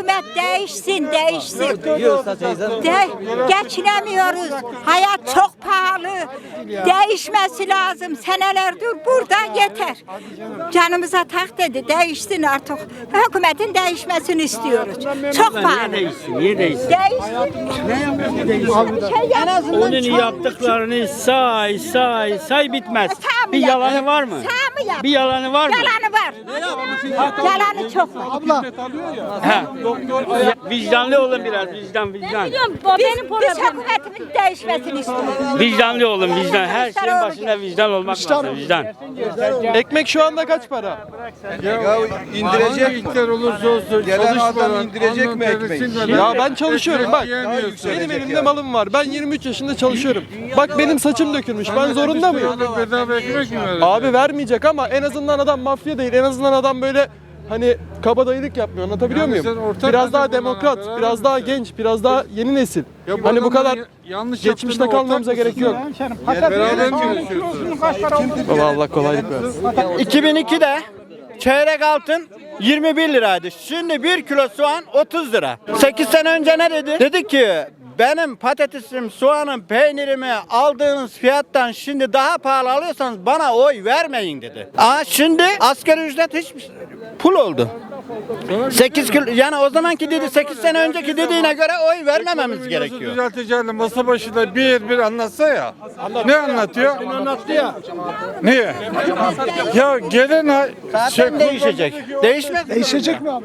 hükümet değişsin, değişsin. De, geçinemiyoruz. Hayat çok pahalı. Değişmesi lazım. Senelerdir burada yeter. Canımıza tak dedi. Değişsin artık. Hükümetin değişmesini istiyoruz. Çok pahalı. değişsin? Niye değişsin? Değişsin. Şey en azından Onun yaptıklarını say say say bitmez. Mı Bir yap- yalanı var mı? Sağ mı yap? Bir yalanı var mı? Yalanı var. Yalanı çok var. Ha. Ya, Vicdanlı olun biraz vicdan vicdan. Biliyorum bu Biz, benim biz problemim. hükümetimin değişmesini istiyoruz. Vicdanlı olun vicdan. Her şeyin başında vicdan olmak lazım vicdan. Ekmek şu anda kaç para? Ya indirecek olursa olsun gelen adam indirecek mi ekmeği? Ya ben çalışıyorum bak. Benim elimde ya. malım var. Ben 23 yaşında çalışıyorum. Bak benim saçım dökülmüş. Ben zorunda mıyım? Bedava ekmek mi verecek? Abi vermeyecek ama en azından adam mafya değil. En azından adam böyle hani kabadayılık yapmıyor. Anlatabiliyor Yani muyum? Biraz daha demokrat, beraber biraz daha genç, biraz daha yeni nesil. Ya Hani bu kadar yanlış geçmişte kalmamıza gerek yok. Beraber mi Allah kolaylık versin. 2002'de çeyrek altın 21 liraydı. Şimdi 1 kilo soğan 30 lira. 8 sene önce ne dedi? Dedi ki benim patatesim, soğanım, peynirimi aldığınız fiyattan şimdi daha pahalı alıyorsanız bana oy vermeyin dedi. Aa şimdi asgari ücret hiç pul oldu. 8 kilo yani o zamanki dedi 8 sene önceki dediğine göre oy vermememiz gerekiyor. düzelteceğini masa başında bir bir anlatsa ya. Ne anlatıyor? Anlattı ya. Niye? Ya gelen ay şey, Zaten değişecek. Değişmez. Değişecek mi abi?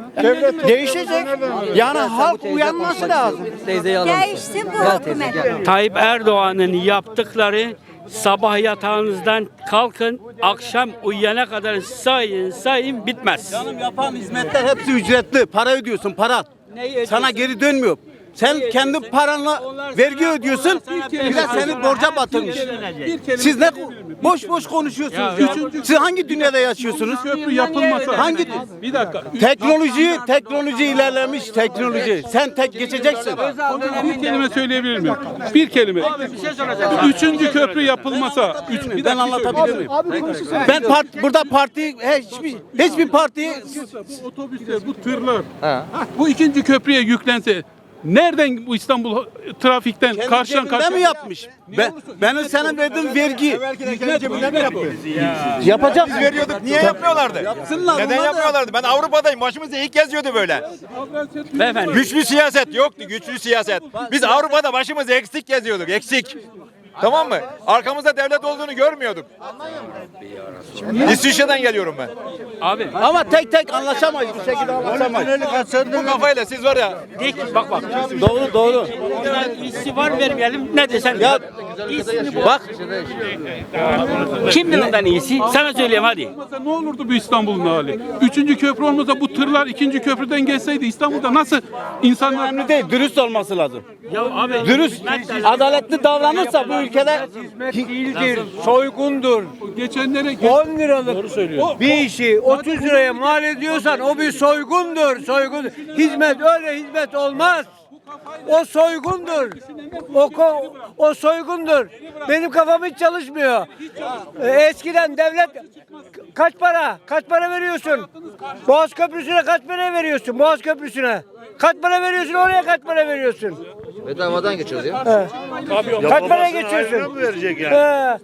Değişecek. Yani halk uyanması lazım. Değişsin bu hükümet. Tayyip Erdoğan'ın yaptıkları sabah yatağınızdan kalkın akşam uyuyana kadar sayın sayın bitmez. Canım yapan hizmetler hepsi ücretli. Para ödüyorsun para. Sana geri dönmüyor. Sen kendi paranla vergi ödüyorsun. Bir de seni borca batırmış. Siz ne boş boş konuşuyorsunuz. Siz hangi dünyada yaşıyorsunuz? köprü yapılmasa Hangi bir dakika teknoloji teknoloji ilerlemiş teknoloji. Sen tek geçeceksin. bir kelime söyleyebilir miyim? Bir kelime. Üçüncü köprü yapılmasa üç, Ben anlatabilir miyim? Ben part, burada parti hiçbir hiçbir parti Bu otobüsler, bu tırlar. Bu ikinci köprüye yüklense nereden bu İstanbul trafikten kendi karşıdan karşıya mi yapmış? Ben, benim sana verdiğim vergi. Yapacak. Biz veriyorduk niye yapmıyorlardı? Yapsınlar. Neden yapmıyorlardı? Ben Avrupa'dayım. Başımızda ilk geziyordu böyle. Beyefendi Güçlü siyaset yoktu. Güçlü siyaset. Biz Avrupa'da başımız eksik geziyorduk. Eksik. Tamam mı? Arkamızda devlet olduğunu görmüyorduk. İsviçre'den geliyorum ben. abi Ama tek tek anlaşamayız. Bu şekilde anlaşamayız. Bu kafayla siz var ya de ki bak bak. Doğru doğru. Var vermeyelim ne desen. Ya. Bak Kimdir ondan iyisi? Sana söyleyeyim hadi. olmasa ne olurdu bu İstanbul'un hali? Üçüncü köprü olmasa bu tırlar ikinci köprüden geçseydi İstanbul'da nasıl insanlar önemli değil. Dürüst olması lazım. Ya abi Dürüst, adaletli davranırsa bu ülkede değildir, soygundur. geçenlere 10 liralık bir işi 30 liraya mal ediyorsan o bir soygundur, soygun. Hizmet öyle hizmet olmaz. O soygundur. O, o soygundur. Benim kafam hiç çalışmıyor. Ee, Eskiden devlet kaç para? Kaç para veriyorsun? Boğaz Köprüsü'ne kaç para veriyorsun? Boğaz Köprüsü'ne. Kaç para veriyorsun oraya kaç para veriyorsun? bedavadan geçiyoruz ya. Kaç para geçiyorsun? verecek yani?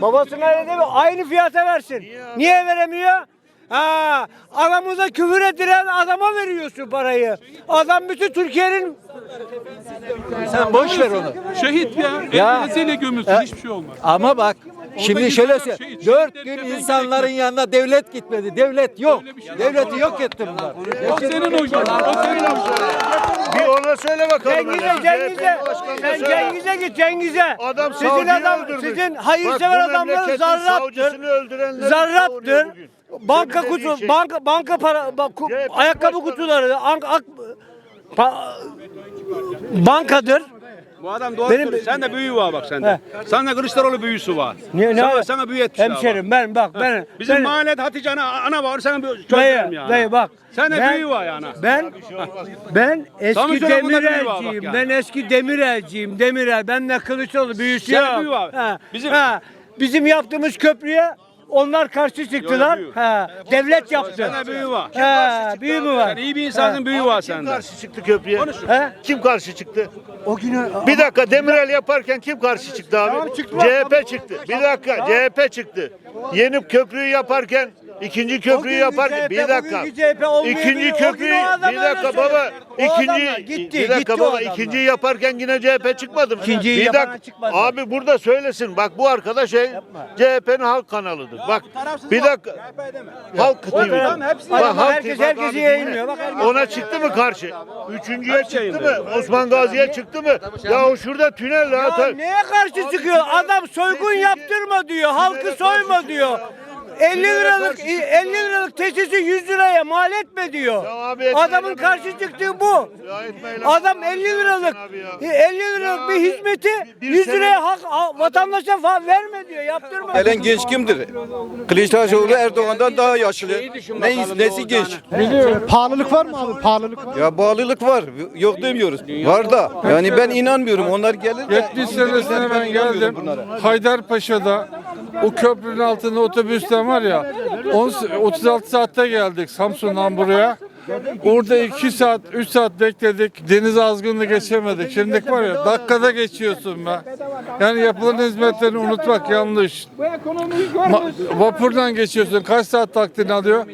babasına öyle değil mi? Aynı fiyata versin. Niye, veremiyor? Ha, aramıza küfür ettiren adama veriyorsun parayı. Adam bütün Türkiye'nin Sen boş ver onu. şehit ya. Ya. Elbiseyle gömülsün hiçbir şey olmaz. Ama bak şimdi şöyle insanlar söyle. şey- Dört gün insanların gitmiyor. yanına devlet gitmedi. Devlet yok. Şey. Devleti yok etti bunlar. O senin oyun. O senin oyun. Bir ona söyle bakalım. Cengiz'e, Cengiz'e, sen Cengiz'e git Cengiz'e. Adam sizin adam, öldürmüş. sizin hayırsever adamların zarrattır. Zarrattır. Banka kutu, şey. banka banka para, bak, ku- ayakkabı kutuları, ak, ak- pa- bankadır. Bu adam doğru Benim- söylüyor. Sen de büyüğü var bak sende. Sende Kılıçdaroğlu büyüsü var. Ne, ne Sana, sana büyü etmişler. Hemşerim ben bak ben Bizim ben, mahallede Hatice ana, ana var sana bir çözerim dayı, yani. dayı bak. Sen de ben- büyüğü var yani. Ben ben Tabii eski canım, bunda büyüğü var bak demirelciyim. yani. Ben eski demirelciyim. Demirel. Ben de Kılıçdaroğlu büyüsü Sen yok. büyüğü var. Ha, Bizim- ha, bizim yaptığımız köprüye Onlar karşı çıktılar. büyü. Ha, devlet yaptı. Sende büyü var. Ha, büyü mü var? Sen iyi bir insansın büyü var sende. karşı çıktı köprüye? He? Kim karşı çıktı? O günü Bir dakika Demirel yaparken kim karşı çıktı abi? Tamam, çıktı. CHP çıktı. Bir dakika CHP çıktı. Yeni köprüyü yaparken ikinci köprüyü yaparken bir dakika. İkinci köprüyü bir dakika baba. İkinci gitti, bir dakika baba. İkinciyi yaparken yine CHP çıkmadı mı? İkinciyi bir dakika. çıkmadı. Abi burada söylesin. Bak bu arkadaş şey, CHP'nin halk kanalıdır. Bak bir dakika. Halk TV. Bak, Adam Halk herkesi yayınlıyor. Ona çıktı mı karşı? Üçüncüye çıktı mı? Osman Gazi'ye çıktı mı? Ya o şurada tünel Ya neye karşı çıkıyor? Adam soygun yaptırma diyor. Halkı soyma diyor. 50 liralık 50 liralık teşhisi 100 liraya mal etme diyor. Adamın karşı çıktığı bu. Adam 50 liralık Abi ya. 50 liralık bir hizmeti bir 100 sene- liraya hak ha- vatandaşa falan verme diyor. Yaptırma. Gelen genç kimdir? Kılıçdaroğlu Erdoğan'dan daha yaşlı. Ne, nesi genç? Pahalılık var mı abi? Pahalılık var. Ya bağlılık var. Yok demiyoruz. Var da. Yani ben inanmıyorum. Onlar gelir de. 70 senesine ben geldim. Haydarpaşa'da o köprünün altında otobüsten var ya 10 36 saatte geldik Samsun'dan buraya. Orada 2 saat, 3 saat bekledik. Deniz azgınlığı geçemedik. Şimdi var ya dakikada geçiyorsun be. Yani yapılan hizmetlerini unutmak yanlış. Ma- vapurdan geçiyorsun kaç saat vaktini alıyor?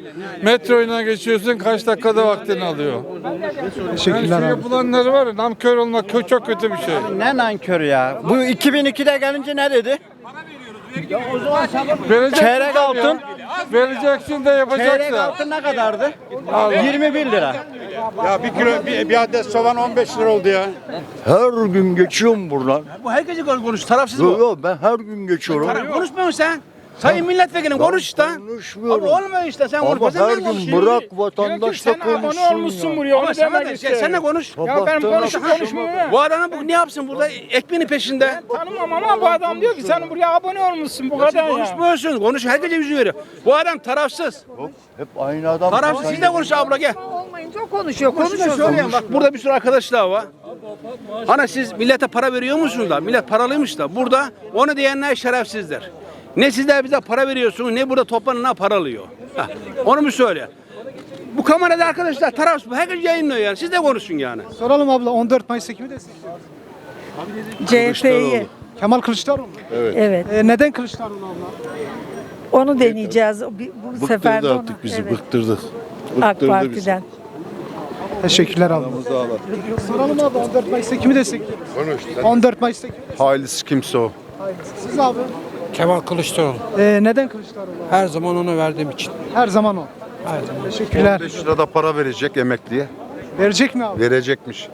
Metroyla geçiyorsun kaç dakikada vaktini alıyor? Yani şu yapılanları var ya namkör olmak kö- çok kötü bir şey. ne nankör ya. Bu 2002'de gelince ne dedi? Vereceksin Çeyrek altın. Vereceksin de Çeyrek yapacaksın. altın ne kadardı? 21 lira. Ya bir kilo bir, bir adet soğan 15 lira oldu ya. Her gün geçiyorum buradan. Bu herkesi konuş. Tarafsız Yok bu. yok ben her gün geçiyorum. Konuşmuyorsun sen. Sayın milletvekilim konuş işte. Konuşmuyorum. Abi olmuyor işte sen Ama. Sen her ben gün konuşuyorum. bırak vatandaş da konuşsun ya. buraya. Ama sen, de, sen, sen de konuş. Ya benim Bu adam bu ne yapsın burada ekmeğinin peşinde. Tanımam ama bu adam diyor ki sen buraya abone olmuşsun bu kadar Konuşmuyorsun. Konuş herkese yüzü veriyor. Bu adam tarafsız. Hep aynı adam. Tarafsız. Siz de konuş abla gel. Olmayınca konuşuyor. Konuşuyor söyleyin. Bak burada bir sürü arkadaşlar var. Hani siz millete para veriyor musunuz da? Millet paralıymış da. Burada onu diyenler şerefsizdir. Ne sizler bize para veriyorsunuz ne burada toplanana para alıyor. Heh, onu mu söyle? Bu kamerada arkadaşlar tarafsız. Herkes yayınlıyor yani. Siz de konuşun yani. Soralım abla 14 Mayıs'ta kimi destekliyorsun? CHP'yi. Kemal Kılıçdaroğlu. Evet. Ee, neden Kılıçdaroğlu abla? Onu deneyeceğiz. Bu sefer de onu. Evet. bıktırdık. AK Parti'den. Teşekkürler abla. Soralım abi 14 Mayıs'ta kimi destekliyorsun? Konuş. 14 Mayıs'ta kimi Halis kimse o. Siz abi. Kemal Kılıçdaroğlu. Ee, neden Kılıçdaroğlu abi? Her zaman onu verdiğim için. Her zaman o. Her zaman. Teşekkürler. 5 lirada para verecek emekliye. Verecek mi abi? Verecekmiş.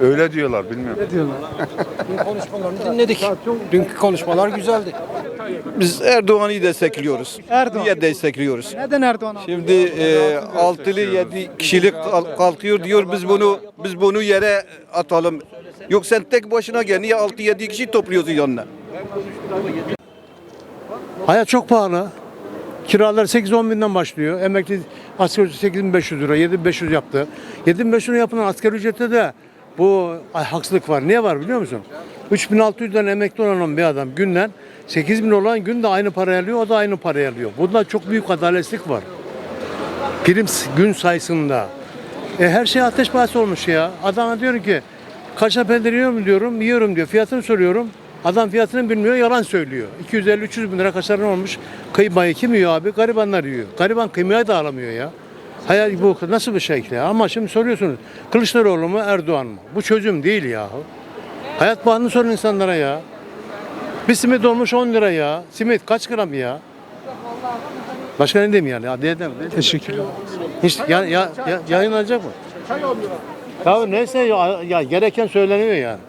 Öyle diyorlar bilmiyorum. Ne diyorlar? Konuşmalarını dinledik. Dünkü konuşmalar güzeldi. Biz Erdoğan'ı destekliyoruz. Erdoğan. Niye destekliyoruz? Neden Erdoğan abi? Şimdi e, altılı yedi kişilik kal- kalkıyor diyor biz bunu biz bunu yere atalım. Yok sen tek başına gel niye 6-7 kişi topluyorsun yanına? Hayat çok pahalı. Kiralar 8-10 binden başlıyor. Emekli asgari ücret 8500 lira, 7500 yaptı. 7500 lira yapılan asgari ücrette de bu ay, haksızlık var. Niye var biliyor musun? 3600'den emekli olan bir adam günden 8000 olan gün de aynı parayı alıyor, o da aynı parayı alıyor. Bunda çok büyük adaletsizlik var. Prim gün sayısında. E, her şey ateş pahası olmuş ya. Adama diyorum ki kaça peynir yiyor mu diyorum, yiyorum diyor. Fiyatını soruyorum. Adam fiyatını bilmiyor, yalan söylüyor. 250-300 bin lira kaçarın olmuş. Kıymayı kim yiyor abi? Garibanlar yiyor. Gariban kıymayı da alamıyor ya. Hayal bu nasıl bir şey ya? Ama şimdi soruyorsunuz Kılıçdaroğlu mu Erdoğan mı? Bu çözüm değil ya. Hayat pahalılığını sorun insanlara ya. Bir simit olmuş 10 lira ya. Simit kaç gram ya? Başka ne diyeyim yani? Ya, diyemem. Teşekkürler. Hiç ya, ya, ya, yayınlanacak mı? Ya neyse ya, ya gereken söyleniyor yani.